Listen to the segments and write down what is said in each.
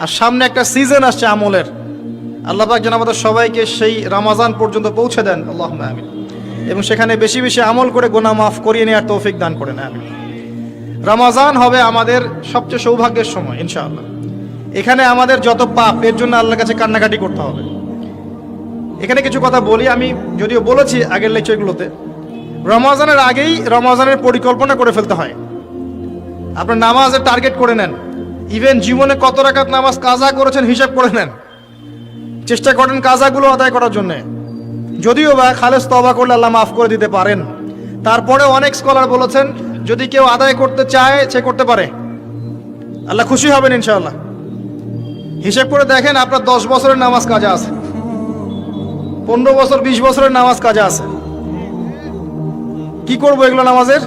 আর সামনে একটা সিজন আসছে আমলের। আল্লাহ পাক যেন আমাদের সবাইকে সেই রামাজান পর্যন্ত পৌঁছে দেন। আল্লাহ আমিন। এবং সেখানে বেশি বেশি আমল করে গোনা মাফ করিয়ে নেওয়ার তৌফিক দান করেন। আমিন। রমাজান হবে আমাদের সবচেয়ে সৌভাগ্যের সময়, ইনশাআল্লাহ। এখানে আমাদের যত পাপ, এর জন্য আল্লাহর কাছে কান্নাকাটি করতে হবে। এখানে কিছু কথা বলি, আমি যদিও বলেছি আগের লেকচারগুলোতে, রমাজানের আগেই রমাজানের পরিকল্পনা করে ফেলতে হয়। আপনার নামাজের টার্গেট করে নেন। ইভেন জীবনে কত রাকাত নামাজ কাজা করেছেন হিসাব করে নেন। চেষ্টা করেন কাজাগুলো আদায় করার জন্যে। যদিও বা খালেজ তবা করলে আল্লাহ মাফ করে দিতে পারেন। তারপরে অনেক স্কলার বলেছেন, যদি কেউ আদায় করতে চায়, সে করতে পারে। আল্লাহ খুশি হবেন ইনশাআল্লাহ। হিসেব করে দেখেন আপনার দশ বছরের নামাজ কাজা আছে। পনেরো বছর, বিশ বছরের নামাজ কাজা আছে। কি করব এগুলো নামাজের?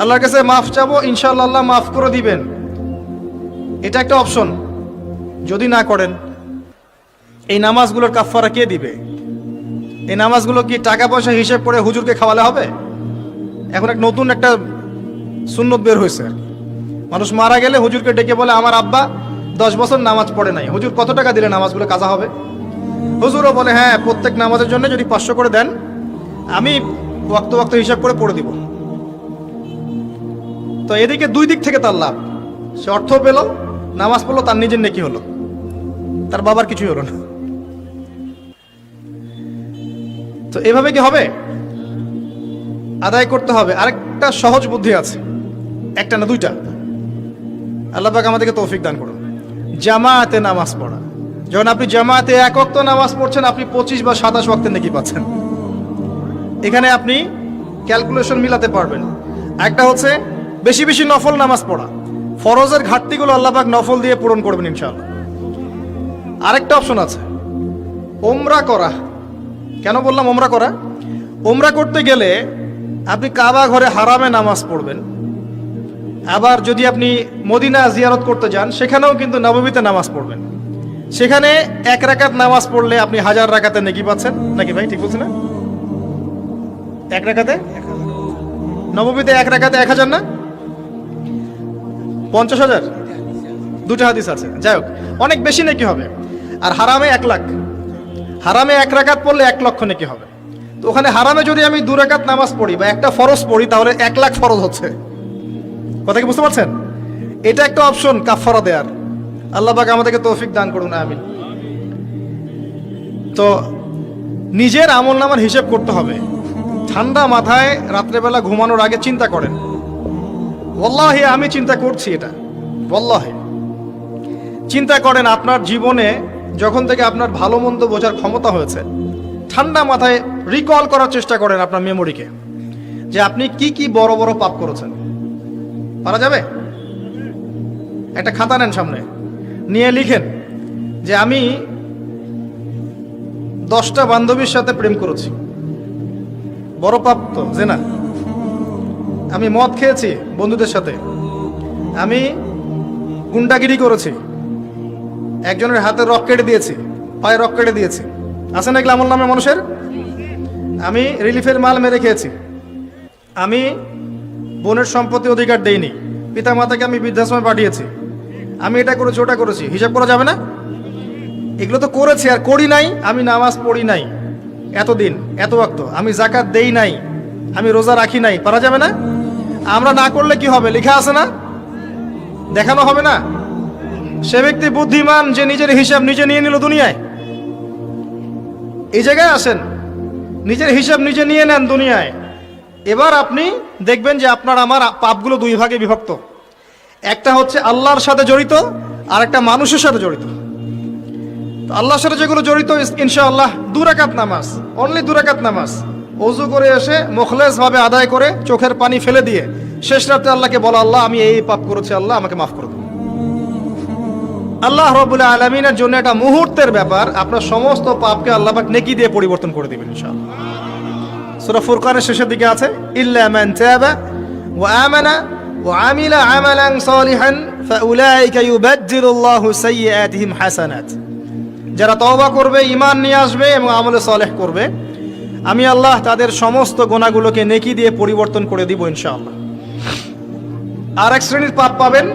আল্লাহর কাছে মাফ চাবো, ইনশাআল্লাহ আল্লাহ মাফ করে দিবেন। এটা একটা অপশন। যদি না করেন, এই নামাজগুলোর কাফারা কে দিবে? এই নামাজগুলো কি টাকা পয়সা হিসেব করে হুজুরকে খাওয়ালে হবে? এখন এক নতুন একটা সুন্নত বের হয়েছে আর মানুষ মারা গেলে হুজুরকে ডেকে বলে, আমার আব্বা দশ বছর নামাজ পড়ে নাই। হুজুর কত টাকা দিলে নামাজগুলো কাজা হবে? হুজুরও বলে হ্যাঁ প্রত্যেক নামাজের জন্য যদি পাঁচশো করে দেন, আমি ওয়াক্ত ওয়াক্ত হিসাব করে পড়ে দিব। তো এদিকে দুই দিক থেকে তার লাভ। সে অর্থ পেল, নামাজ পড়ল, তার নিজের নেকি হলো। তার বাবার কিছুই হলো না। তো এভাবে কি হবে? আদায় করতে হবে। আরেকটা সহজ বুদ্ধি আছে। একটা না দুইটা। আল্লাহ পাক আমাদেরকে তৌফিক দান করুন। জামাতে নামাজ পড়া। যখন আপনি জামাতে এক অক্ত নামাজ পড়ছেন, আপনি পঁচিশ বা সাতাশ ওয়াক্তে নাকি পাচ্ছেন। এখানে আপনি ক্যালকুলেশন মিলাতে পারবেন। একটা হচ্ছে বেশি বেশি নফল নামাজ পড়া। ফরজের ঘাটতিগুলো আল্লাহবাক নফল দিয়ে পূরণ করবেন ইনশাআল্লাহ। আরেকটা অপশন আছে। ওমরা করা। কেন বললাম ওমরা করা? ওমরা করতে গেলে আপনি কাবা ঘরে হারামে নামাজ পড়বেন। আবার যদি আপনি মদিনা জিয়ারত করতে যান, সেখানেও কিন্তু নবমীতে নামাজ পড়বেন। সেখানে এক রাকাত নামাজ পড়লে আপনি হাজার রাকাতে নেকি পাচ্ছেন। নাকি ভাই, ঠিক বলছি না? এক রাকাতে? নবমীতে এক রাকাতে এক হাজার না? পঞ্চাশ হাজার? দুটো হাদিস আছে। যাই হোক, অনেক বেশি নাকি হবে। আর হারামে এক লাখ। হারামে এক রাকাত পড়লে এক লক্ষ নাকি হবে। তো ওখানে হারামে যদি আমি দু রাকাত নামাজ পড়ি বা একটা ফরজ পড়ি, তাহলে এক লাখ ফরজ হচ্ছে। কথা কি বুঝতে পারছেন? এটা একটা অপশন কাফারা দেয়ার। আল্লাহ পাক আমাদেরকে তৌফিক দান করুন আমি তো নিজের আমল নামার হিসেব করতে হবে। ঠান্ডা মাথায় রাত্রেবেলা ঘুমানোর আগে চিন্তা করেন। ওল্লাহে আমি চিন্তা করছি এটা। ওল্লাহে চিন্তা করেন, আপনার জীবনে যখন থেকে আপনার ভালো মন্দ বোঝার ক্ষমতা হয়েছে, ঠান্ডা মাথায় রিকল করার চেষ্টা করেন আপনার মেমোরিকে যে আপনি কি কি বড় বড় পাপ করেছেন। পারা যাবে? একটা খাতা নেন সামনে। নিয়ে লিখেন যে, আমি দশটা বান্ধবীর সাথে প্রেম করেছি। বড় পাপ তো যে না আমি মদ খেয়েছি বন্ধুদের সাথে। আমি গুন্ডাগিরি করেছি। একজনের হাতে রক কেটে দিয়েছি, পায়ে রক কেটে দিয়েছি। আছে না এগুলো আমল নামে মানুষের? আমি রিলিফের মাল মেরে খেয়েছি। আমি বোনের সম্পত্তি অধিকার দেইনি। পিতা মাতাকে আমি বৃদ্ধাশ্রমে পাঠিয়েছি। আমি এটা করেছি, ওটা করেছি। হিসাব করা যাবে না? এগুলো তো করেছি, আর করি নাই, আমি নামাজ পড়ি নাই। এতদিন, এত ওয়াক্ত, আমি জাকাত দেই নাই। আমি রোজা রাখি নাই, পারা যাবে না? আমরা না করলে কি হবে? লেখা আছে না? দেখানো হবে না? সে ব্যক্তি বুদ্ধিমান, যে নিজের হিসাব নিজে নিয়ে নিল দুনিয়ায়। এই জায়গায় আসেন। নিজের হিসাব নিজে নিয়ে নেন দুনিয়ায়। এবার আপনি দেখবেন যে আপনার আমার পাপগুলো দুই ভাগে বিভক্ত। একটা হচ্ছে আল্লাহর সাথে জড়িত, আর একটা মানুষের সাথে জড়িত। আল্লাহর সাথে যেগুলো জড়িত, ইনশাআল্লাহ দুরাকাত নামাজ অনলি দুরাকাত নামাজ। অজু করে এসে মুখলেস ভাবে আদায় করে চোখের পানি ফেলে দিয়ে শেষ রাতে আল্লাহকে বলা, আল্লাহ, আমি এই পাপ করেছি, আল্লাহ, আমাকে মাফ করে দেবো আল্লাহ রবুল্লাহ আলমিনের জন্য একটা মুহূর্তের ব্যাপার। আপনার সমস্ত পাপকে আল্লাহ পাক নেকি দিয়ে পরিবর্তন করে দিবেন, ইনশাআল্লাহ। সূরা ফুরকানের শেষের দিকে আছে, ইল্লা মান তাবা ওয়া আমানা ওয়া আমিলা আমালান সালিহান ফাউলাইকা ইউবাদদিলুল্লাহু সাইয়্যাতিহিম হাসানাত। যারা তওবা করবে, ঈমান নিয়ে আসবে এবং আমলে সালেহ করবে আমি আল্লাহ তাদের সমস্ত গোনাগুলোকে নেকি দিয়ে পরিবর্তন করে দিব, ইনশাআল্লাহ। আর এক শ্রেণির পাপ পাবেন,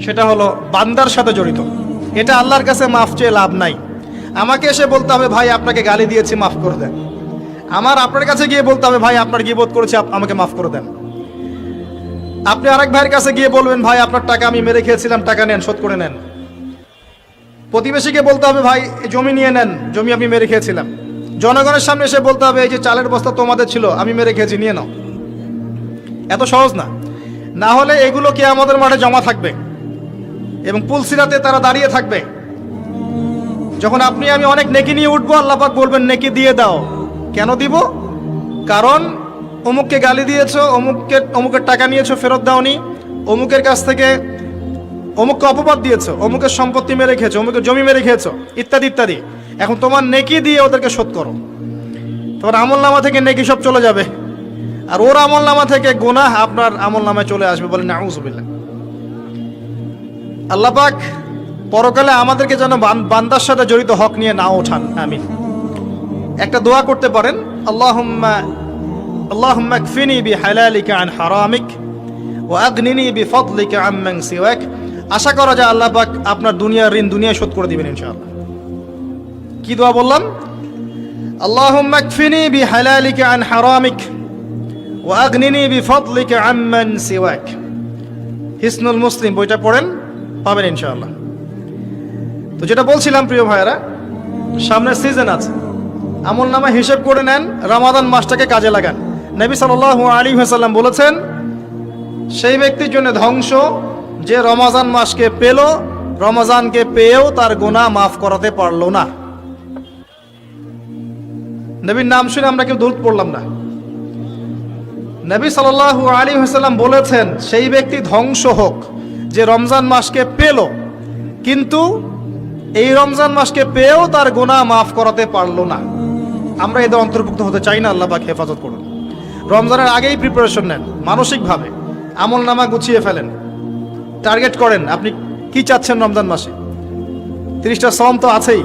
সেটা হলো বান্দার সাথে জড়িত। এটা আল্লাহর কাছে মাফ চেয়ে লাভ নাই। আমাকে এসে বলতে হবে, ভাই, আপনাকে গালি দিয়েছি, মাফ করে দেন। আমার আপনার কাছে গিয়ে বলতে হবে, ভাই, আপনার গিয়ে বোধ করেছি আমাকে মাফ করে দেন। আপনি আরেক ভাইয়ের কাছে গিয়ে বলবেন, ভাই, আপনার টাকা আমি মেরে খেয়েছিলাম, টাকা নেন, শোধ করে নেন। প্রতিবেশীকে বলতে হবে, ভাই, জমি নিয়ে নেন, জমি আমি মেরে খেয়েছিলাম। জনগণের সামনে এসে বলতে হবে, এই যে চালের বস্তা তোমাদের ছিল, আমি মেরে খেয়েছি, নিয়ে নাও। এত সহজ না। না হলে এগুলো কি আমাদের মাঠে জমা থাকবে? এবং পুলসিরাতে তারা দাঁড়িয়ে থাকবে? যখন আপনি, আমি অনেক নেকি নিয়ে উঠবো আল্লাপাক বলবেন, নেকি দিয়ে দাও। কেন দিব? কারণ, অমুককে গালি দিয়েছ, অমুককে, অমুকের টাকা নিয়েছো, ফেরত দাওনি, অমুকের কাছ থেকে অমুককে অপবাদ দিয়েছ, অমুকের সম্পত্তি মেরে খেয়েছো, অমুকের জমি মেরে খেয়েছো, ইত্যাদি ইত্যাদি। এখন তোমার নেকি দিয়ে ওদেরকে শোধ করো। তোমার আমল নামা থেকে নেকি সব চলে যাবে। আর ওর আমল নামা থেকে গোনাহ আপনার আমল নামায় চলে আসবে বলে নাউজুবিল্লাহ। আল্লাপাক পরকালে আমাদেরকে যেন বান- বান্দার সাথে জড়িত হক নিয়ে না ওঠান। আমিন। একটা দোয়া করতে পারেন আম্মান সিওয়াক। আশা করা যায় আল্লাহ পাক আপনার দুনিয়ার ঋণ দুনিয়ায় শোধ করে দিবেন ইনশাআল্লাহ। কি দোয়া বললাম? কফিনি বিহালালিকা আন হারামিক ওয়া আগনিনি বিফদলিকা আম্মান সিওয়াক। হিসনুল মুসলিম, বইটা পড়েন, পাবেন ইনশাআল্লাহ। তো যেটা বলছিলাম, প্রিয় ভাইয়েরা, সামনে সিজন আছে। আমল নামা হিসেব করে নেন, রামাদান মাসটাকে কাজে লাগান। নবী সাল্লাল্লাহু আলী হাসাল্লাম বলেছেন, সেই ব্যক্তির জন্য ধ্বংস, যে রমাজান মাসকে পেল, রমাজানকে পেয়েও তার গুনাহ মাফ করাতে পারল না। নবীর নাম শুনে আমরা কেউ দূর পড়লাম না। নবী সাল্লাল্লাহু আলী হাসাল্লাম বলেছেন, সেই ব্যক্তি ধ্বংস হোক যে রমজান মাসকে পেল, কিন্তু এই রমজান মাসকে পেয়েও তার গোনা মাফ করাতে পারল না। আমরা এদের অন্তর্ভুক্ত হতে চাই না, আল্লাহ পাক হেফাজত করুন। রমজানের আগেই প্রিপারেশন নেন, মানসিকভাবে আমল নামা গুছিয়ে ফেলেন। টার্গেট করেন, আপনি কি চাচ্ছেন রমজান মাসে? তিরিশটা সম তো আছেই,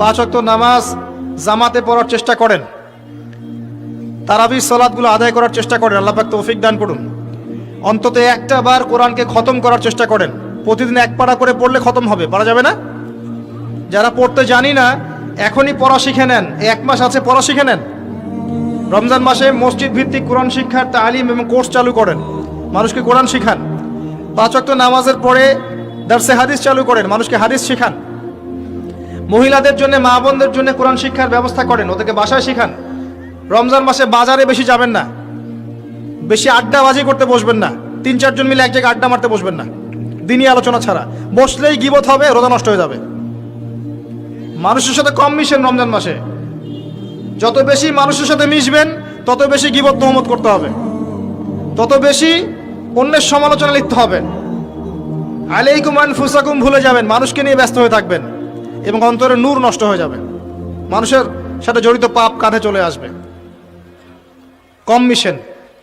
পাঁচ অক্ত নামাজ জামাতে পড়ার চেষ্টা করেন। তারাবি সালাদগুলো আদায় করার চেষ্টা করেন, আল্লাহ পাক তৌফিক দান করুন। অন্তত একটা বার কোরআনকে খতম করার চেষ্টা করেন। প্রতিদিন এক পাড়া করে পড়লে খতম হবে, পারা যাবে না? যারা পড়তে জানি না, এখনই পড়া শিখে নেন। এক মাস আছে, পড়া শিখে নেন। রমজান মাসে মসজিদ ভিত্তিক কোরআন শিক্ষার তালিম এবং কোর্স চালু করেন। মানুষকে কোরআন শিখান। পাঁচ নামাজের পরে দার্সে হাদিস চালু করেন, মানুষকে হাদিস শিখান। মহিলাদের জন্য, মা বোনদের জন্য কোরআন শিক্ষার ব্যবস্থা করেন, ওদেরকে বাসায় শিখান। রমজান মাসে বাজারে বেশি যাবেন না। বেশি আড্ডাবাজি করতে বসবেন না। তিন, চারজন মিলে এক জায়গায় আড্ডা মারতে বসবেন না। দিনই আলোচনা ছাড়া। বসলেই গিবত হবে, রোজা নষ্ট হয়ে যাবে। মানুষের সাথে কম মিশেন রমজান মাসে। যত বেশি মানুষের সাথে মিশবেন, তত বেশি গিবত তহমত করতে হবে। তত বেশি অন্যের সমালোচনা লিখতে হবে। আলাইকুম ফুসাকুম ভুলে যাবেন। মানুষকে নিয়ে ব্যস্ত হয়ে থাকবেন। এবং অন্তরে নূর নষ্ট হয়ে যাবে। মানুষের সাথে জড়িত পাপ কাঁধে চলে আসবে। কম মিশেন,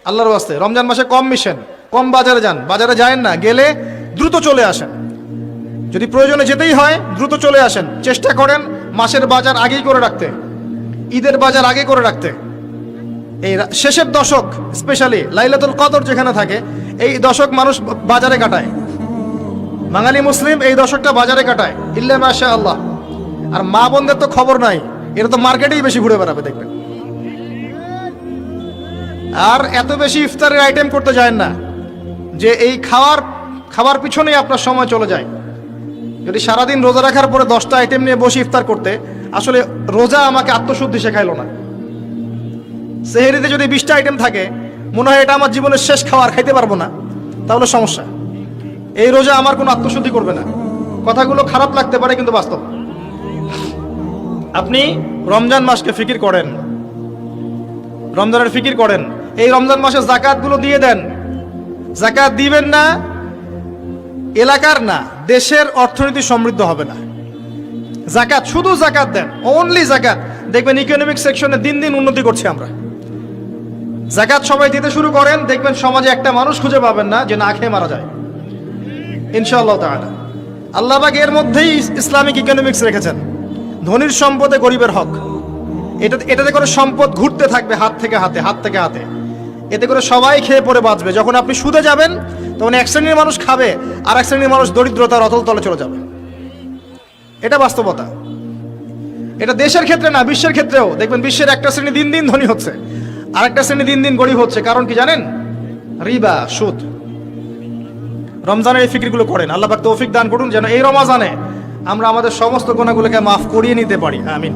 আল্লাহর বাস্তে রমজান মাসে কম মিশেন, কম বাজারে যান। বাজারে যায়েন না, গেলে দ্রুত চলে আসেন। যদি প্রয়োজনে যেতেই হয়, দ্রুত চলে আসেন। চেষ্টা করেন মাসের বাজার আগেই করে রাখতে, ঈদের বাজার আগে করে রাখতে। এই শেষের দশক স্পেশালি লাইলাতুল কদর যেখানে থাকে, এই দশক মানুষ বাজারে কাটায়। বাঙালি মুসলিম এই দশকটা বাজারে কাটায়। ইল্লা মাশা আল্লাহ আর মা বোনদের তো খবর নাই। এরা তো মার্কেটেই বেশি ঘুরে বেড়াবে, দেখবেন। আর এত বেশি ইফতারের আইটেম করতে যায় না যে এই খাওয়ার খাবার পিছনেই আপনার সময় চলে যায়। যদি সারাদিন রোজা রাখার পরে দশটা আইটেম নিয়ে বসে ইফতার করতে, আসলে রোজা আমাকে আত্মশুদ্ধি শেখাইলো না। সেহেরিতে যদি বিশটা আইটেম থাকে, মনে হয় এটা আমার জীবনের শেষ খাবার, খাইতে পারব না। তাহলে সমস্যা। এই রোজা আমার কোনো আত্মশুদ্ধি করবে না। কথাগুলো খারাপ লাগতে পারে, কিন্তু বাস্তব। আপনি রমজান মাসকে ফিকির করেন। রমজানের ফিকির করেন। এই রমজান মাসে জাকাতগুলো দিয়ে দেন। জাকাত দিবেন না, এলাকার না, দেশের অর্থনীতি সমৃদ্ধ হবে না। জাকাত শুধু জাকাত দেন অনলি জাকাত দেখবেন ইকোনমিক সেকশনে দিন দিন উন্নতি করছি আমরা। জাকাত সবাই দিতে শুরু করেন, দেখবেন সমাজে একটা মানুষ খুঁজে পাবেন না যে না খেয়ে মারা যায়। ইনশাআল্লাহ আল্লাহবাগ এর মধ্যেই ইসলামিক ইকোনমিক্স রেখেছেন। ধনির সম্পদে গরিবের হক। এটা এটাতে করে সম্পদ ঘুরতে থাকবে হাত থেকে হাতে, হাত থেকে হাতে। এতে করে সবাই খেয়ে পরে বাঁচবে। যখন আপনি সুদে যাবেন, তখন এক শ্রেণির মানুষ খাবে, আর এক শ্রেণির মানুষ দরিদ্রতার অতল তলে চলে যাবে। এটা বাস্তবতা। এটা দেশের ক্ষেত্রে না, বিশ্বের ক্ষেত্রেও। দেখবেন বিশ্বের একটা শ্রেণি দিন দিন ধনী হচ্ছে আর একটা শ্রেণি দিন দিন গরিব হচ্ছে। কারণ কি জানেন? রিবা, সুদ। রমজানের এই ফিকিরগুলো করেন। আল্লাহ তৌফিক দান করুন যেন এই রমাজানে আমরা আমাদের সমস্ত গোনাগুলোকে মাফ করিয়ে নিতে পারি আমিন।